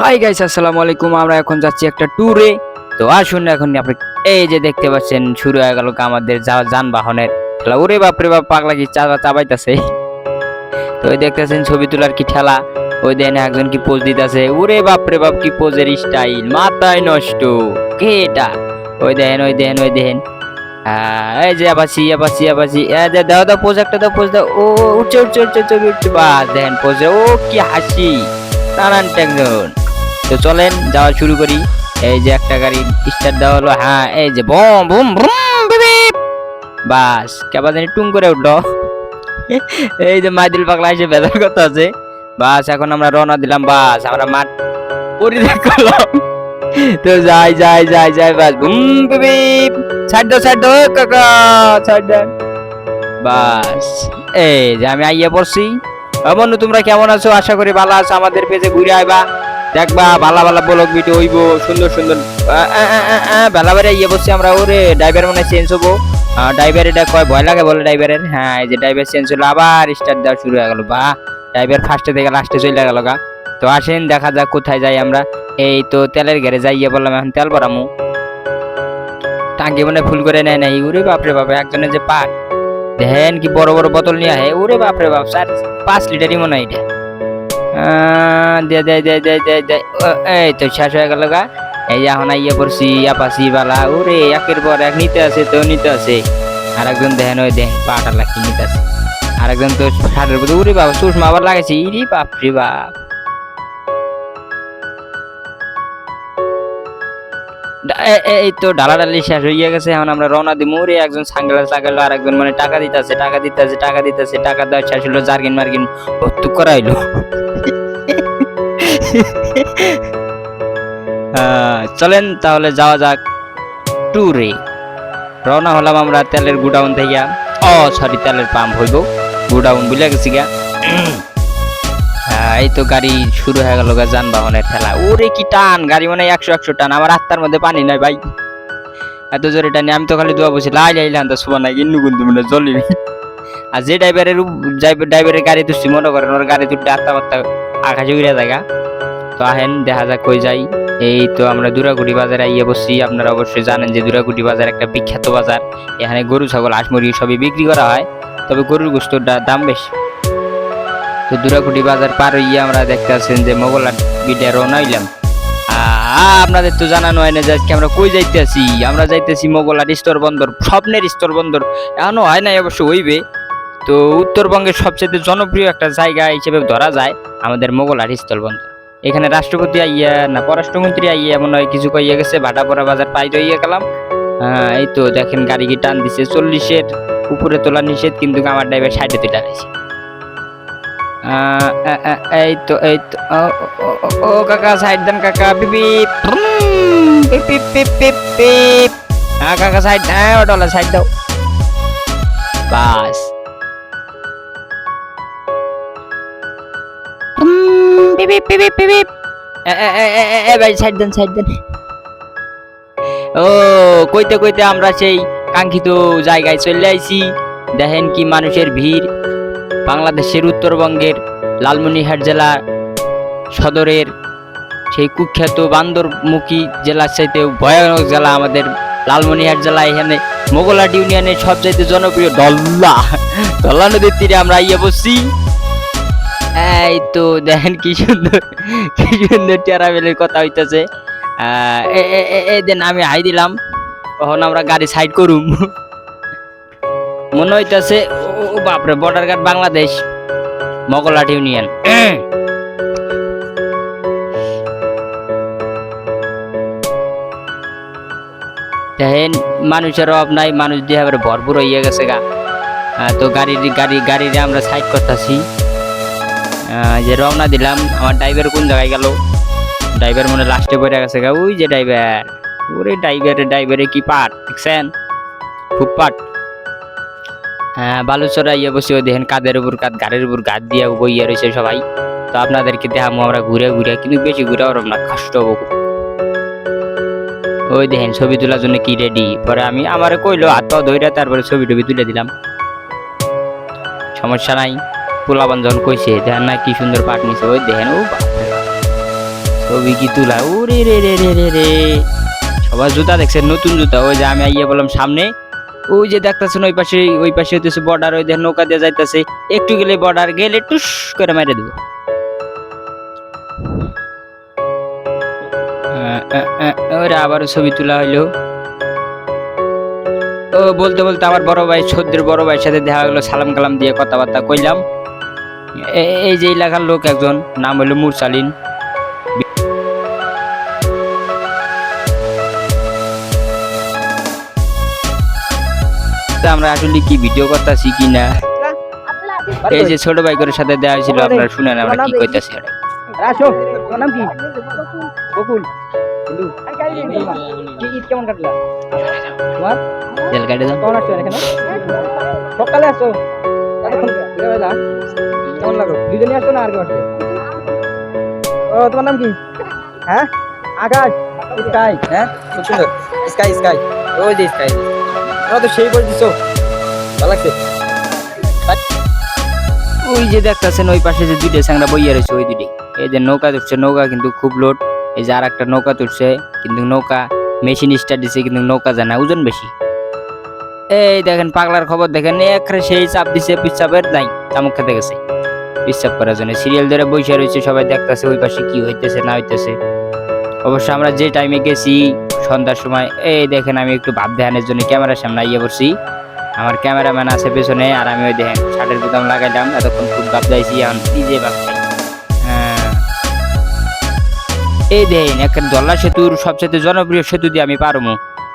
Hi guys আসসালামু আলাইকুম। আমরা এখন যাচ্ছি একটা ট্যুরে তো আসুন এখন আপনি এই যে দেখতে পাচ্ছেন, শুরু হয়ে গেল আমাদের যানবাহনের। খেলা। ওরে বাপরে বাপ, পাগলা কি চাবা চাবাইতাছে? তো ওই দেখতেছেন ছবি তোলার কি ঠেলা। ওই দেন একজন কি পোজ দিতেছে। ওরে বাপরে বাপ, কি পোজের স্টাইল মাথায় নষ্ট। কে এটা? ওই দেন ওই দেন ওই দেন। এই যে আবাসি আবাসি আবাসি। দাও দাও পোজ একটা, দাও পোজ দাও। ও, উঠছে উঠছে উঠছে ছবি উঠছে। বাস দেখেন পোজে ও, কি হাসি। নানান টেকজন তো চলেন, যাওয়া শুরু করি। এই যে একটা গাড়ি স্টার্ট দেওয়া হলো। হ্যাঁ এই যে বম বুম বুম বাস কেবা জানি টুং করে উঠল। এই যে মাইদুল পাগলা এসে বেজার কথা আছে। বাস, এখন আমরা রওনা দিলাম, বাস। আমরা মাঠ পরিত্যাগ করলাম। তো যাই যাই যাই যাই, বাস। বুম বিপ ছাড় দাও ছাড় দাও কাকা, ছাড় দেন বাস, এই যে আমি আইয়া পড়ছি। বন্ধু, তোমরা কেমন আছো? আশা করি ভালো আছো। আমাদের পেজে ঘুরে আইবা। দেখবা ভালো ভালো ব্লগ ভিডিও হইব, সুন্দর সুন্দর। বেলা বেলা ইয়ে বসছি আমরা, ওরে ড্রাইভার মনে চেঞ্জ হব। ড্রাইভার এটা কয়, ভয় লাগে বলে ড্রাইভারের হ্যাঁ এই যে ড্রাইভার চেঞ্জ হলো, আবার স্টার্ট দেওয়া শুরু হয়ে গেল, বা। ড্রাইভার ফার্স্টে থেকে লাস্টে চলে গেল গা। তো আসেন, দেখা যাক কোথায় যাই আমরা। এই তো তেলের ঘেরে যাইয়ে বললাম, এখন তেল ভরামু। টাঙ্কি মনে ফুল করে নেয় নাই। ওরে বাপরে বাপ, একজনের যে পাট দেখেন কি বড় বড় বোতল নিয়ে আহে। ওরে বাপরে বাপ স্যার পাঁচ লিটারই মনে হয় এটা। দে দে দে দে দে দে। এই তো শেষ হয়ে গেল গা। এই যে এখন আইয়া পড়ছি, আপাসি বালা। ওরে, একের পর এক নিতে আছে, তো নিতে আছে। আর একজন দেখেন, ওই দেখেন, পাটা লাখি নিতে আছে। আর একজন তো উরে বাবা সুষমা আবার ইরি বাপ রে বাপ। এই তো ডালাডালি শেষ হয়ে গেছে, এখন আমরা রওনা দিমু। রে একজন সাংগ্লাস লাগাইলো আর একজন মানে টাকা দিতেছে টাকা দিতেছে টাকা দিতেছে, টাকা দেওয়া শেষ হলো জার্গিন মার্গিন ভর্তুক করা হইল চলেন তাহলে যাওয়া যাক ট্যুরে রওনা হলাম আমরা তেলের গুডাউন থেকে। ও সরি তেলের পাম্প হইব। গুডাউন বুঝলে গেছি গা। এই তো গাড়ি শুরু হয়ে গেল গা যানবাহনের ঠেলা ওরে কি টান, গাড়ি মানে একশো একশো টান। আমার রাস্তার মধ্যে পানি নাই ভাই। এত জোরে টানি, আমি তো খালি দোয়া বসি লাই লাইলে আনতে শোভা নাই। ইন্নু কিন্তু মানে জ্বলিবি আর যে ড্রাইভারের ড্রাইভারের গাড়ি তুলছি, মনে করেন ওর গাড়ি তুলতে আত্মা বাত্তা আকাশে উড়ে জায়গা তো আহেন দেখা যাক কই যাই। এই তো আমরা দুরাগুড়ি বাজারে আইয়ে বসছি। আপনারা অবশ্যই জানেন যে দুরাগুড়ি বাজার একটা বিখ্যাত বাজার। এখানে গরু, ছাগল, হাঁস, মুরগি সবই বিক্রি করা হয়। তবে গরুর গোস্তর দাম বেশি। তো দুরাকুটি বাজার পার হইয়া আমরা দেখতে আছেন যে মোগলার বিডে রওনা হইলাম। আপনাদের তো জানানো হয় না যে আজকে আমরা কই যাইতেছি। আমরা যাইতেছি মোগলার স্তর বন্দর, স্বপ্নের স্তর বন্দর। এখনও হয় নাই অবশ্য হইবে। তো উত্তরবঙ্গের সবচেয়ে জনপ্রিয় একটা জায়গা হিসেবে ধরা যায় আমাদের মোগলার স্থল বন্দর। এখানে রাষ্ট্রপতি আইয়া না পররাষ্ট্রমন্ত্রী আইয়া মনে হয় কিছু কইয়া গেছে ভাটাপড়া বাজার পাই রইয়া গেলাম। এই তো দেখেন গাড়ি কি টান দিছে চল্লিশের উপরে তোলা নিষেধ কিন্তু আমার ড্রাইভার আহ, আ, আ, এই তো এই তো ও, কাকা সাইড দেন কাকা পিপ হ্যাঁ কাকা সাইড হ্যাঁ ওটা সাইড দাও। বাস। পিপ পিপ পিপ পিপ পিপ এ, এ, এ, এ, এ, এ, ভাই সাইড দেন সাইড দেন। ও কইতে কইতে আমরা সেই কাঙ্ক্ষিত জায়গায় চলে আইছি। দেখেন কি মানুষের ভিড়। বাংলাদেশের উত্তরবঙ্গের লালমনিরহাট জেলা সদরের সেই কুখ্যাত বান্দরমুখী জেলার চাইতে ভয়ানক জেলা আমাদের লালমনিরহাট জেলা। এখানে মোগলাট ইউনিয়নের সবচাইতে জনপ্রিয় ডল্লা। ডল্লা নদীর তীরে আমরা ইয়ে বসছি। এই তো দেখেন কি সুন্দর কি সুন্দর টেরাবেলের কথা হইতেছে। এই আমি হাই দিলাম, তখন আমরা গাড়ি সাইড করুম। মনে হইতাছে, ও বাপরে border guard Bangladesh Mogalhat union. দেখেন, মানুষের অভাব নাই, মানুষ দিয়ে ভরপুর হইয়া গেছে গা। তো গাড়ির, গাড়ি, গাড়িরে আমরা সাইড করতেছি। যে রওনা দিলাম, আমার ড্রাইভার কোন জায়গায় গেল? ড্রাইভার মনে লাস্টে পড়ে গেছে গা। ওই যে ড্রাইভার ওরে ড্রাইভারে ড্রাইভারে কি পাট, দেখছেন? খুব পাট। হ্যাঁ বালুচরা ইয়ে বসে দেখেন, কাদের উপর কাঁধ গাড়ির উপর গাছ দিয়ে বইয়া রয়েছে সবাই। তো আপনাদেরকে দেখাবো আমরা ঘুরে ঘুরে, কিন্তু বেশি ঘুরে ওরম না, কষ্ট হব ওই দেখেন, ছবি তোলার জন্য কি রেডি পরে আমি, আমার কইলো হাত পা ধইরা তারপরে ছবি টবি তুলে দিলাম। সমস্যা নাই। পোলাবান যখন কইছে দেখেন না কি সুন্দর পাট নিছে, ওই দেখেন, ও ছবি কি তুলা? ওরে রে রে রে রে রে। সবার জুতা দেখছেন, নতুন জুতা। ওই যে আমি আইয়া বললাম সামনে, ওই যে দেখতেছেন ওই পাশে ওই পাশে হইতেছে বর্ডার ওই দেখেন নৌকা দিয়ে যাইতেছে। একটু গেলে বর্ডার গেলে টুস করে মেরে দেবো। আবারও ছবি তোলা হইল। ও, বলতে বলতে আমার বড় ভাই, সদ্যের বড় ভাইয়ের সাথে দেখা গেলো সালাম কালাম দিয়ে কথাবার্তা কইলাম। এই যে এলাকার লোক একজন নাম হলো মুরসালিন। তা আমরা আসলে কি ভিডিও করতেছি কি না? এই যে ছোট ভাইকের সাথে দেওয়া হয়েছিল আপনারা শুনেন আমরা কি কইতাছি ওটা। আসো তোমার নাম কি? বকুল। কি ঈদ কেমন কাটলা? তোমার? তেল কাটে দাও কখন আসছো এখানে? সকালে আসো। কেমন লাগল? দুজনে আসছো না আর কেউ আসছে ও তোমার নাম কি? হ্যাঁ? আকাশ? স্কাই হ্যাঁ? খুব সুন্দর। Sky sky. ওই যে স্কাই। তোমরা তো সেই বলে দিছো ভালো লাগছে? ওই যে দেখতেছেন ওই পাশে যে দুইটা স্যাংরা বইয়া রয়েছে ওই দুইটি। এই যে নৌকা তুলছে নৌকা কিন্তু খুব লোড। এই যে আর একটা নৌকা তুলছে কিন্তু নৌকা মেশিন স্টার্ট দিছে কিন্তু নৌকা যায় না ওজন বেশি। এই দেখেন পাগলার খবর দেখেন একরে সেই চাপ দিছে পিচ্ছাপের নাই চামক খেতে গেছে। পিচ্ছাপ করার জন্য সিরিয়াল ধরে বসে রয়েছে, সবাই দেখতেছে ওই পাশে কি হইতেছে, না হইতেছে। অবশ্য আমরা যে টাইমে গেছি, সন্ধ্যার সময়, এই দেখেন আমি একটু ভাব দেখানোর জন্য ক্যামেরার সামনে আইয়ে পড়ছি। আমার ক্যামেরাম্যান আছে পেছনে, আর আমি ওই দেখেন শার্টের বোতাম লাগাইলাম, এতক্ষণ খুব ভাব যাইছি এখন নিজে ভাব খাই হ্যাঁ। এই দেখেন, একটা জল্লা সেতুর সবচেয়ে জনপ্রিয় সেতু দিয়ে আমি পারব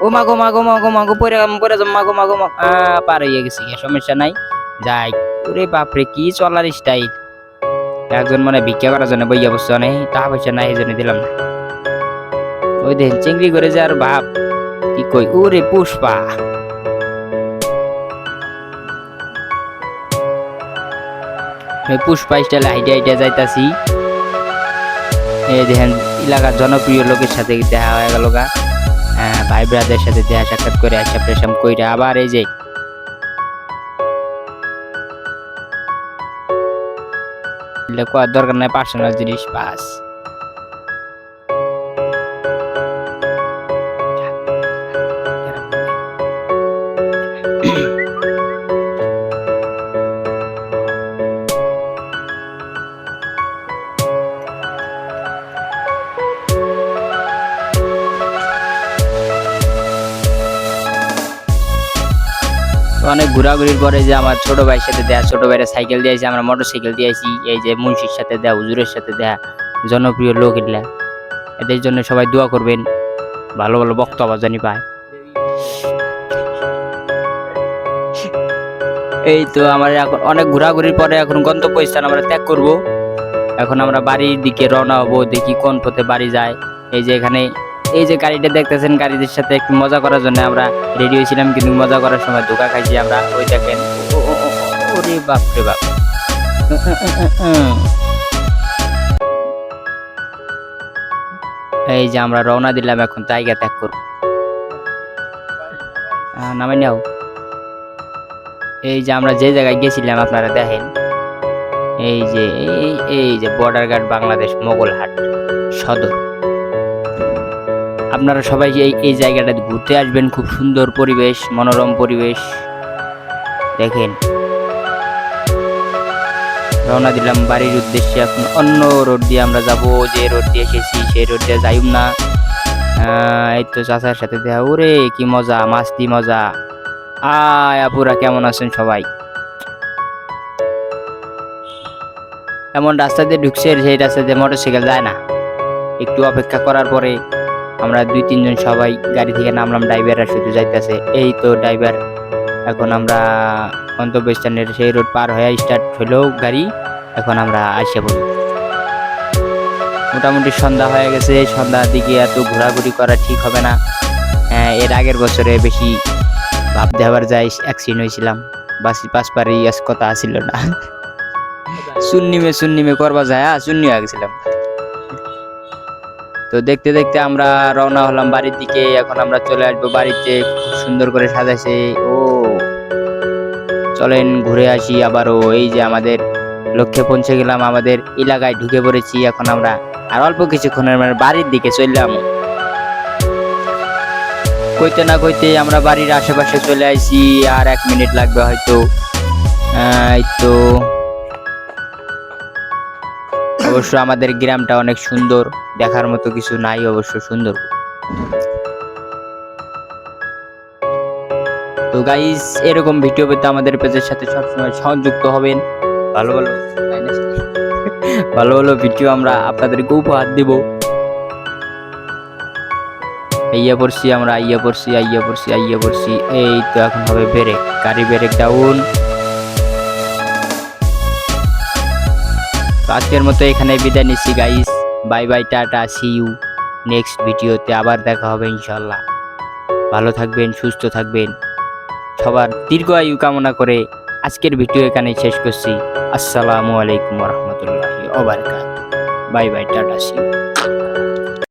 ও মাগো মাগো মাগো মাগো পরে পরে মাগো মাগো পার হয়ে গেছি, সমস্যা নাই। যাই, ওরে বাপরে, কি চলার স্টাইল একজন মানে ভিক্ষা করার জন্য বইয়া বসছে নেই টাকা পয়সা নাই এই জন্য দিলাম না। ওই দেখেন চিংড়ি করে যে আর ভাব কি কই ওরে পুষ্পা। পুষ্পা স্টাইলে হাইটে হাইটে যাইতাছি। দেখেন এলাকার জনপ্রিয় লোকের সাথে দেখা হয়ে গেল গা। হ্যাঁ, ভাই ব্রাদের সাথে দেখা সাক্ষাৎ করে আসা প্রেশাম কইরা। আবার এই যে এগুলো করার দরকার নাই পার্সোনাল জিনিস বাস। অনেক ঘোরাঘুরির পরে যে আমার ছোট ভাইয়ের সাথে দেয়া ছোট ভাইয়ের সাইকেল দিয়েছি আমরা মোটর সাইকেল দিয়েছি এই যে মুন্সির সাথে দেয়া হুজুরের সাথে দেয়া জনপ্রিয় লোক এগুলা। এদের জন্য সবাই দোয়া করবেন, ভালো ভালো বক্তব্য জানি পায়। এই তো আমার এখন অনেক ঘোরাঘুরির পরে এখন গন্তব্য স্থান আমরা ত্যাগ করব। এখন আমরা বাড়ির দিকে রওনা হব, দেখি কোন পথে বাড়ি যায়। এই যে এখানে এই যে গাড়িটা দেখতেছেন, গাড়িদের সাথে একটু মজা করার জন্য আমরা রেডি হয়েছিলাম, কিন্তু মজা করার সময় ধোকা খাইছি আমরা। ওই দেখেন বাপ এই যে আমরা রওনা দিলাম এখন জায়গা ত্যাগ করব। নামে নাও। এই যে আমরা যে জায়গায় গেছিলাম, আপনারা দেখেন, এই যে, এই এই যে বর্ডার গার্ড বাংলাদেশ মোগলহাট সদর। আপনারা সবাই এই এই জায়গাটাতে ঘুরতে আসবেন। খুব সুন্দর পরিবেশ, মনোরম পরিবেশ। দেখেন। রওনা দিলাম বাড়ির উদ্দেশ্যে। এখন অন্য রোড দিয়ে আমরা যাব। যে রোড দিয়ে এসেছি, সেই রোড দিয়ে যাইম না। এই তো চাচার সাথে দেখা। ওরে, কি মজা, মাস্তি মজা। আয় আপুরা, কেমন আছেন সবাই? এমন রাস্তা দিয়ে ঢুকছে, সেই রাস্তা দিয়ে মোটরসাইকেল যায় না। একটু অপেক্ষা করার পরে আমরা দুই তিনজন সবাই গাড়ি থেকে নামলাম ড্রাইভাররা শুধু যাইতেছে। এই তো ড্রাইভার। এখন আমরা গন্তব্য স্থানের সেই রোড পার হয়ে স্টার্ট হলো গাড়ি। এখন আমরা আসে পড়ি। মোটামুটি সন্ধ্যা হয়ে গেছে। সন্ধ্যার দিকে এত ঘোরাঘুরি করা ঠিক হবে না। হ্যাঁ, এর আগের বছরে বেশি ভাব দেওয়ার যাই অ্যাক্সিডেন্ট হয়েছিলাম। বাসি পাঁচ পারি কথা আসিল না। সুন্নিমে সুন্নিমে করবা যায় শূন্য হয়ে গেছিলাম। তো দেখতে দেখতে আমরা রওনা হলাম বাড়ির দিকে। এখন আমরা চলে আসব বাড়িতে। খুব সুন্দর করে সাজাইছে। ও, চলেন ঘুরে আসি আবারও। এই যে আমাদের লক্ষ্যে পৌঁছে গেলাম, আমাদের এলাকায় ঢুকে পড়েছি। এখন আমরা আর অল্প কিছুক্ষণের মানে বাড়ির দিকে চললাম কইতে না কইতে আমরা বাড়ির আশেপাশে চলে আসি। আর এক মিনিট লাগবে হয়তো। এই তো অবশ্য আমাদের গ্রামটা অনেক সুন্দর, দেখার মতো কিছু নাই অবশ্য সুন্দর। তো গাইস এরকম ভিডিও পেতে আমাদের পেজের সাথে সবসময় সংযুক্ত হবেন। ভালো ভালো ভালো ভালো ভিডিও আমরা আপনাদেরকে উপহার দিব। আইয়া পড়ছি আমরা, আইয়া পড়ছি আইয়া পড়ছি আইয়া পড়ছি। এই তো এখন হবে ব্রেক গাড়ি ব্রেক ডাউন তো আজকের মতো এখানে বিদায় নিচ্ছি guys bye bye tata see you next ভিডিওতে আবার দেখা হবে ইনশাল্লাহ ভালো থাকবেন, সুস্থ থাকবেন। সবার দীর্ঘ আয়ু কামনা করে আজকের ভিডিও এখানে শেষ করছি। আসসালামু আলাইকুম রহমতুল্লাহি bye bye tata see you